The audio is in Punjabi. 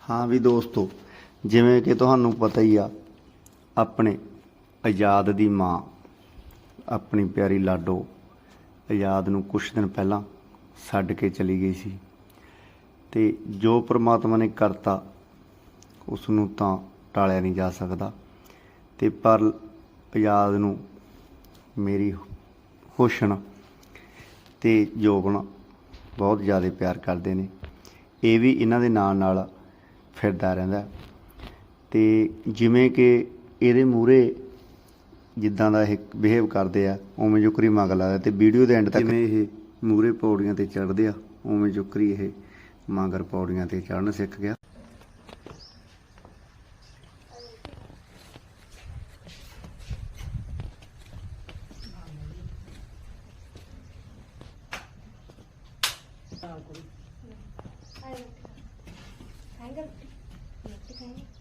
ਹਾਂ ਵੀ ਦੋਸਤੋ, ਜਿਵੇਂ ਕਿ ਤੁਹਾਨੂੰ ਪਤਾ ਹੀ ਆ, ਆਪਣੇ ਆਜ਼ਾਦ ਦੀ ਮਾਂ, ਆਪਣੀ ਪਿਆਰੀ ਲਾਡੋ, ਆਜ਼ਾਦ ਨੂੰ ਕੁਝ ਦਿਨ ਪਹਿਲਾਂ ਛੱਡ ਕੇ ਚਲੀ ਗਈ ਸੀ ਤੇ ਜੋ ਪ੍ਰਮਾਤਮਾ ਨੇ ਕਰਤਾ ਉਸ ਨੂੰ ਤਾਂ ਟਾਲਿਆ ਨਹੀਂ ਜਾ ਸਕਦਾ। ਤੇ ਪਰ ਆਜ਼ਾਦ ਨੂੰ ਮੇਰੀ ਹੁਸਨ ਤੇ ਜੋਬਨ ਬਹੁਤ ਜ਼ਿਆਦਾ ਪਿਆਰ ਕਰਦੇ ਨੇ। ਇਹ ਵੀ ਇਹਨਾਂ ਦੇ ਨਾਲ ਨਾਲ ਫਿਰਦਾ ਰਹਿੰਦਾ। ਤੇ ਜਿਵੇਂ ਕਿ ਇਹਦੇ ਮੂਹਰੇ ਜਿੱਦਾਂ ਦਾ ਇਹ ਬਿਹੇਵ ਕਰਦੇ ਆ, ਉਵੇਂ ਜੁਕਰੀ ਮੰਗ ਲੱਗਦਾ ਤੇ ਵੀਡੀਓ ਦੇ ਐਂਡ ਤੱਕ ਜਿਵੇਂ ਇਹ ਮੂਹਰੇ ਪੌੜੀਆਂ ਤੇ ਚੜ੍ਹਦੇ ਆ, ਉਵੇਂ ਜੁਕਰੀ ਇਹ ਮਗਰ ਪੌੜੀਆਂ ਤੇ ਚੜ੍ਹਨ ਸਿੱਖ ਗਿਆ। ਖਾਏਗਾ ਰੋਟੀ ਖਾਏਗਾ